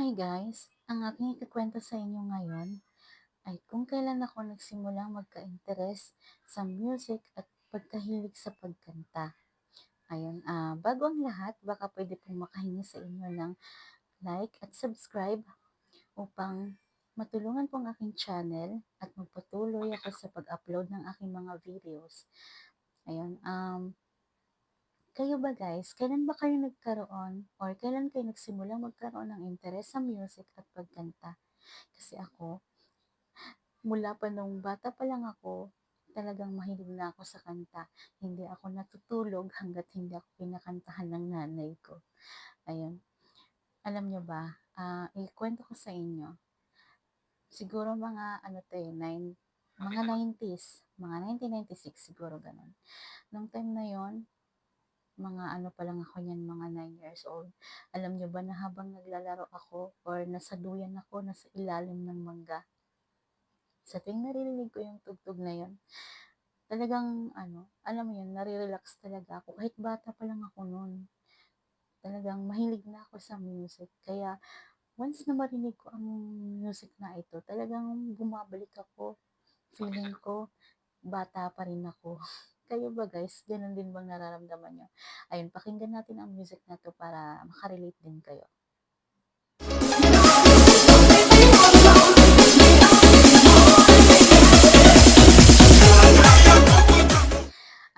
Hi guys! Ang aking ikukwento sa inyo ngayon ay kung kailan ako nagsimulang magka-interes sa music at pagkahilig sa pagkanta. Ayun, ah, bago ang lahat, baka pwede pong makahingi sa inyo ng like at subscribe upang matulungan po ang aking channel at magpatuloy ako sa pag-upload ng aking mga videos. Ayun, um, kayo ba guys, kailan ba kayo nagkaroon or kailan kayo nagsimulang magkaroon ng interes sa music at pagkanta? Kasi ako, mula pa nung bata pa lang ako, talagang mahilig na ako sa kanta. Hindi ako natutulog hanggat hindi ako pinakantahan ng nanay ko. Ayun. Alam nyo ba, ah, ikwento ko sa inyo. Siguro mga ano to eh, nine, mga 90s, mga 1996 siguro ganun. Nung time na yon mga ano pa lang ako yan, mga 9 years old. Alam nyo ba na habang naglalaro ako or nasa duyan ako, nasa ilalim ng mangga, sa tuwing naririnig ko yung tugtog na yon, talagang ano, alam mo yun, nare-relax talaga ako. Kahit bata pa lang ako noon, talagang mahilig na ako sa music. Kaya once na marinig ko ang music na ito, talagang bumabalik ako. Feeling ko, bata pa rin ako. Kayo ba guys, ganun din bang nararamdaman nyo? Ayun, pakinggan natin ang music na to para makarelate din kayo.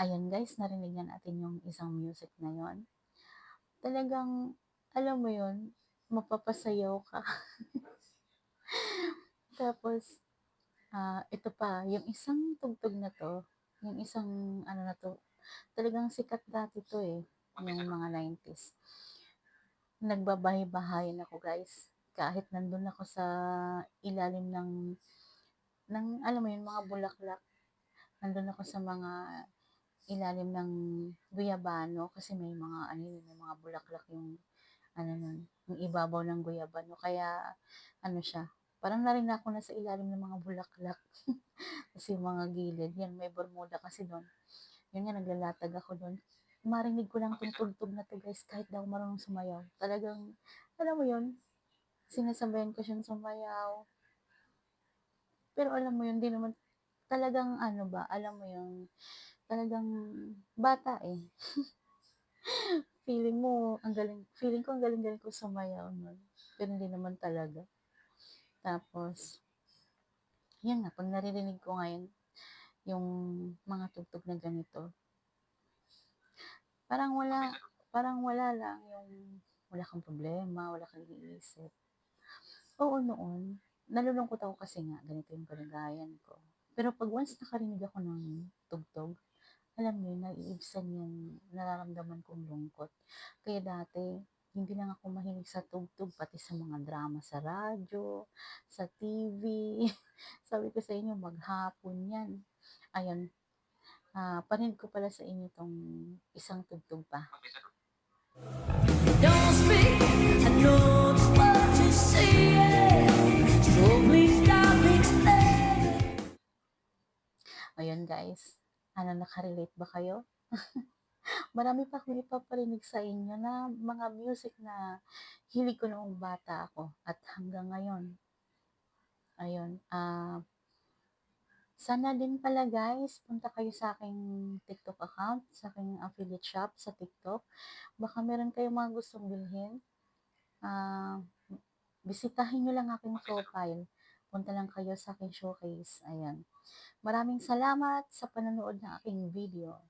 Ayun guys, narinig na natin yung isang music na yon. Talagang, alam mo yun, mapapasayaw ka. Tapos, ah, ito pa, yung isang tugtog na to, yung isang ano na to, talagang sikat dati to eh, yung mga 90s. Nagbabahay-bahayan ako guys. Kahit nandun ako sa ilalim ng, ng alam mo yun, mga bulaklak. Nandun ako sa mga ilalim ng guyabano kasi may mga ano yun, may mga bulaklak yung ano nun, yung ibabaw ng guyabano. Kaya ano siya, parang narin ako na sa ilalim ng mga bulaklak. kasi yung mga gilid, yan may bermuda kasi doon. Yun nga, naglalatag ako doon. Marinig ko lang itong tugtog na to guys, kahit daw marunong sumayaw. Talagang, alam mo yun, sinasabayan ko siyang sumayaw. Pero alam mo yun, di naman, talagang ano ba, alam mo yun, talagang bata eh. feeling mo, ang galing, feeling ko ang galing-galing ko sumayaw nun. Pero hindi naman talaga. Tapos, yan nga, pag naririnig ko ngayon, yung mga tugtog na ganito, parang wala, parang wala lang yung, wala kang problema, wala kang iisip. Oo, noon, nalulungkot ako kasi nga, ganito yung kalagayan ko. Pero pag once nakarinig ako ng tugtog, alam niyo, naiibsan yung nararamdaman kong lungkot. Kaya dati, hindi lang ako mahilig sa tugtog, pati sa mga drama sa radyo, sa TV. Sabi ko sa inyo, maghapon yan. Ayun, ah parinig ko pala sa inyo tong isang tugtog pa. Don't speak, I know it's what you say. So please stop explaining. Ayun guys, ano nakarelate ba kayo? Marami pa akong ipaparinig sa inyo na mga music na hilig ko noong bata ako at hanggang ngayon. Ayun, ah sana din pala guys, punta kayo sa aking TikTok account, sa aking affiliate shop sa TikTok. Baka meron kayong mga gustong bilhin. Ah, bisitahin nyo lang aking profile. Punta lang kayo sa aking showcase. Ayan. Maraming salamat sa panonood ng aking video.